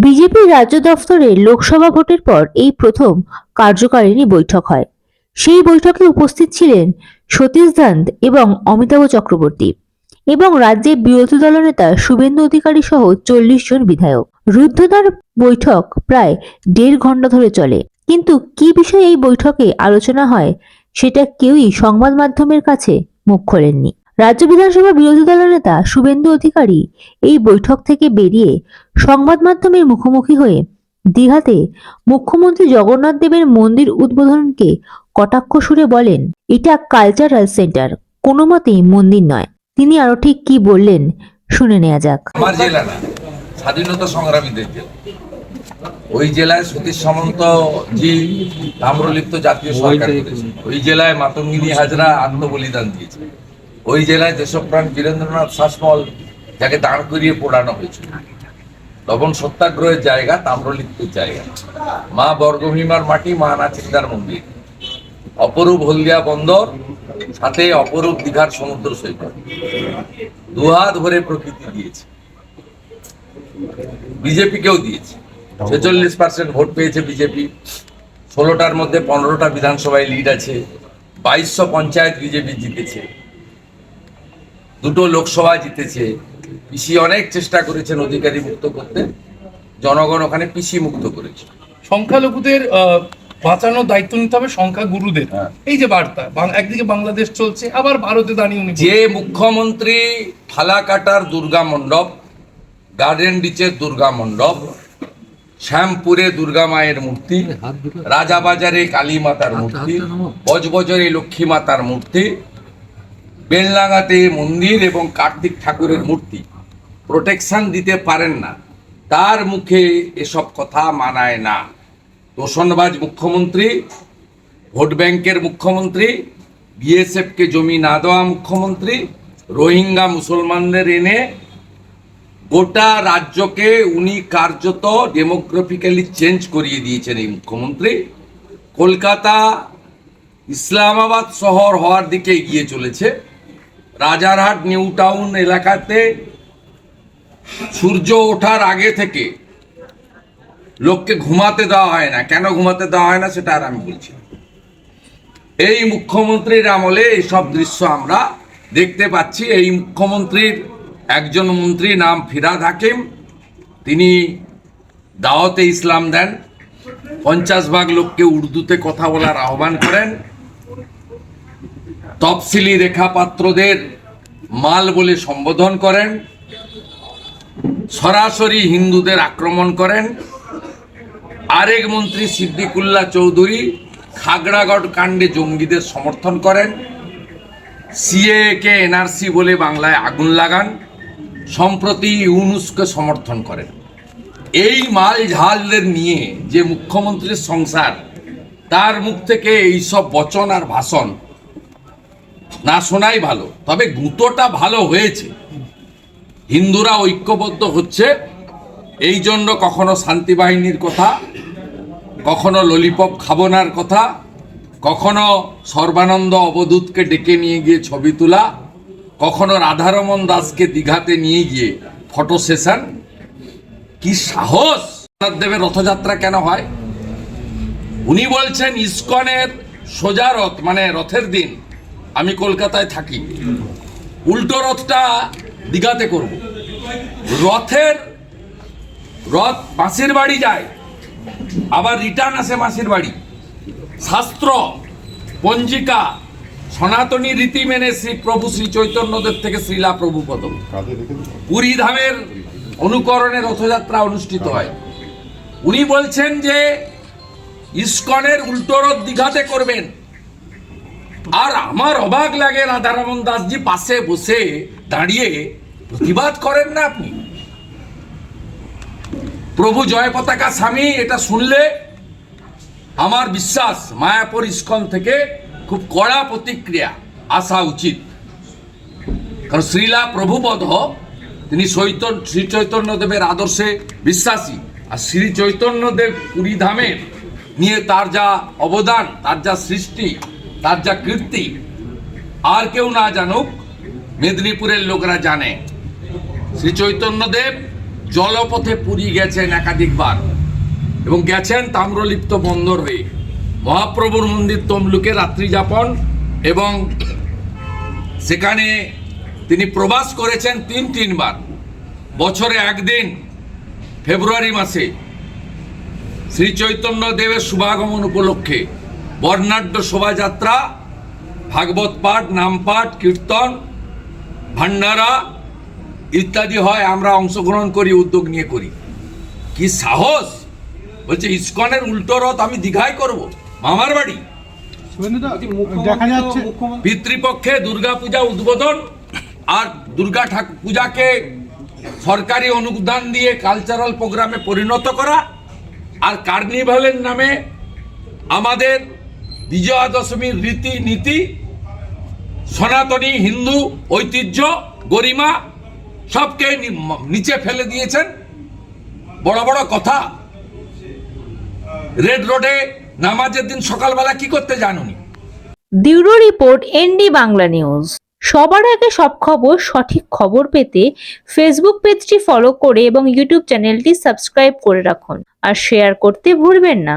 বিজেপির রাজ্য দফতরে লোকসভা ভোটের পর এই প্রথম কার্যকারিণী বৈঠক হয়। সেই বৈঠকে উপস্থিত ছিলেন সতীশ দান্ত এবং অমিতাভ চক্রবর্তী এবং রাজ্যে বিরোধী দলনেতা শুভেন্দু অধিকারী সহ চল্লিশ জন বিধায়ক। রুদ্ধদ্বার বৈঠক প্রায় দেড় ঘণ্টা ধরে চলে। কিন্তু কি বিষয়ে এই বৈঠকে আলোচনা হয়, সেটা কেউই সংবাদ মাধ্যমের কাছে মুখ খোলেননি। রাজ্য বিধানসভা বিরোধী দলনেতা শুভেন্দু অধিকারী এই বৈঠক থেকে বেরিয়ে সংবাদ মাধ্যমের মুখোমুখি হয়ে দীঘাতে মুখ্যমন্ত্রী জগন্নাথ দেবের মন্দির উদ্বোধনকে কটাক্ষ সুরে বলেন এটা কালচারাল সেন্টার কোনো মতেই মন্দির নয়। তিনি আরও ঠিক কি বললেন শুনে নেওয়া যাক। আমার জেলা না স্বাধীনতা সংগ্রামীদের জেলা। ওই জেলায় সতীশ সামন্ত জি তাম্রলিপ্ত জাতীয় সরকার করেছে। ওই জেলায় মাতঙ্গিনী হাজরা আত্মবলিদান দিয়েছে। ওই জেলায় দেশপ্রাণ বীরেন্দ্রনাথ শাসমল, যাকে দাঁড় করিয়ে পোড়ানো হয়েছিল। লবণ সত্যাগ্রহের জায়গা, তাম্রলিপ্তের জায়গা। মা বর্গভীমার মাটি, মা নাচিন্দার মন্দির। অপরূপ হলদিয়া বন্দর, সাথে অপরূপ দীঘার সমুদ্র সৈকত। দুহাত ভরে প্রকৃতি দিয়েছে। বিজেপিকেও দিয়েছে। ছেচল্লিশ পার্সেন্ট ভোট পেয়েছে বিজেপি। ষোলোটার মধ্যে পনেরোটা বিধানসভায় লিড আছে। বাইশশো পঞ্চায়েত বিজেপি জিতেছে। দুটো লোকসভা জিতেছে। পিসি অনেক চেষ্টা করেছেন অধিকারী মুক্ত করতে। জনগণ ওখানে পিসি মুক্ত করেছে। সংখ্যালঘুদের আহ, বাঁচানোর দায়িত্ব নিতে হবে সংখ্যা গুরুদের হ্যাঁ। এই যে বার্তা একদিকে বাংলাদেশ চলছে আবার ভারতে দাঁড়িয়ে উনি যে মুখ্যমন্ত্রী ফালাকাটার দুর্গা মণ্ডপ গার্ডেন ডিচের দুর্গা মণ্ডপ শ্যামপুরে দুর্গা মায়ের মূর্তি রাজাবাজারে কালী মাতার মূর্তি বজবজরে লক্ষ্মী মাতার মূর্তি বেললাঙ্গাতে মন্দির এবং কার্তিক ঠাকুরের মূর্তি। প্রোটেকশন দিতে পারেন না। তার মুখে এসব কথা মানায় না। তোষণবাজ মুখ্যমন্ত্রী, ভোট ব্যাংকের মুখ্যমন্ত্রী, বিএসএফকে জমি না দেওয়া মুখ্যমন্ত্রী, রোহিঙ্গা মুসলমানদের এনে গোটা রাজ্যকে উনি কার্যত ডেমোগ্রাফিক্যালি চেঞ্জ করিয়ে দিয়েছেন এই মুখ্যমন্ত্রী। কলকাতা ইসলামাবাদ শহর হওয়ার দিকে এগিয়ে চলেছে। রাজারহাট নিউ টাউন এলাকাতে সূর্য ওঠার আগে থেকে লোককে ঘুমাতে দেওয়া হয় না। কেন ঘুমাতে দেওয়া হয় না সেটা আর আমি বলছি এই মুখ্যমন্ত্রীর আমলে এইসব দৃশ্য আমরা দেখতে পাচ্ছি। এই মুখ্যমন্ত্রীর একজন মন্ত্রী নাম ফিরাদ হাকিম। তিনি দাওয়াতে ইসলাম দেন। পঞ্চাশ ভাগ লোককে উর্দুতে কথা বলার আহ্বান করেন। তফসিলি রেখাপাত্রদের মাল বলে সম্বোধন করেন, সরাসরি হিন্দুদের আক্রমণ করেন। আরেক মন্ত্রী সিদ্দিকুল্লাহ চৌধুরী খাগড়াগড় কাণ্ডে জঙ্গিদের সমর্থন করেন। সিএ কে এনআরসি বলে বাংলায় আগুন লাগান, সম্প্রতি ইউনুসকে সমর্থন করেন। এই মাল ঝালদের নিয়ে যে মুখ্যমন্ত্রীর সংসার, তার মুখ থেকে এইসব বচন আর ভাষণ না শোনাই ভালো, তবে গুঁতোটা ভালো হয়েছে। হিন্দুরা ঐক্যবদ্ধ হচ্ছে, এই জন্য কখনো শান্তি বাহিনীর কথা, কখনো ললিপপ খাবনার কথা, কখনো সর্বানন্দ অবধূতকে ডেকে নিয়ে গিয়ে ছবি তোলা, কখনো রাধারমন দাসকে দীঘাতে নিয়ে গিয়ে ফটো সেশন কি সাহস! দেবের রথযাত্রা কেন হয়? উনি বলছেন, ইস্কনের সোজা রথ মানে রথের দিন আমি কলকাতায় থাকি। উল্টো রথটা দীঘাতে করব। রথের রথ মাসির বাড়ি যায় আবার রিটার্ন আসে মাসির বাড়ি। শাস্ত্র পঞ্জিকা সনাতনী রীতি মেনে শ্রী প্রভু শ্রী চৈতন্যদেব থেকে শ্রীলা প্রভুপদ। পুরী ধামের অনুকরণে রথযাত্রা অনুষ্ঠিত হয়। উনি বলছেন যে ইস্কনের উল্টো রথ দীঘাতে করবেন। আর আমার অবাক লাগে রাধারমন দাসজি পাশে বসে দাঁড়িয়ে প্রতিবাদ করেন না আপনি? প্রভু জয় পতাকা স্বামী, এটা শুনলে আমার বিশ্বাস মায়াপুর ইস্কন থেকে খুব কড়া প্রতিক্রিয়া আসা উচিত। কারণ শ্রীলা প্রভুপদ তিনি চৈতন্য, শ্রী চৈতন্যদেবের আদর্শে বিশ্বাসী। আর শ্রী চৈতন্যদেব পুরী ধামের নিয়ে তার যা অবদান, তার যা সৃষ্টি তার যা কীর্তি, আর কেউ না জানুক, মেদিনীপুরের লোকরা জানে। শ্রী চৈতন্যদেব জলপথে পুরী গেছেন একাধিকবার এবং গেছেন তাম্রলিপ্ত বন্দর হয়ে। মহাপ্রভুর মন্দির তমলুকে রাত্রি যাপন এবং সেখানে তিনি প্রবাস করেছেন তিন তিনবার। বছরে একদিন, ফেব্রুয়ারি মাসে শ্রী চৈতন্য দেবের শুভাগমন উপলক্ষে। বর্ণাঢ্য শোভাযাত্রা ভাগবত পাঠ নাম পাঠ কীর্তন ভান্ডারা ইত্যাদি হয় আমরা অংশগ্রহণ করি উদ্যোগ নিয়ে করি। কি সাহস? বলছে ইস্কনের উল্টো রথ আমি দীঘায় করব মামার বাড়ি। দেখা পিতৃপক্ষে দুর্গা পূজা উদ্বোধন আর দুর্গা ঠাকুর পূজাকে সরকারি অনুদান দিয়ে কালচারাল প্রোগ্রামে পরিণত করা আর কার্নিভালের নামে আমাদের বিজয়া দশমীর রীতি নীতি সনাতনী হিন্দু ঐতিহ্য, গরিমা, সবকে নিচে ফেলে দিয়েছেন। বড় বড় কথা। রেড রোডে নামাজের দিন সকালবেলা কি করতে জানুনি? Bureau report ND Bangla news. সবার আগে সব খবর, সঠিক খবর পেতে ফেসবুক পেজটি ফলো করে এবং ইউটিউব চ্যানেলটি সাবস্ক্রাইব করে রাখুন। আর শেয়ার করতে ভুলবেন না।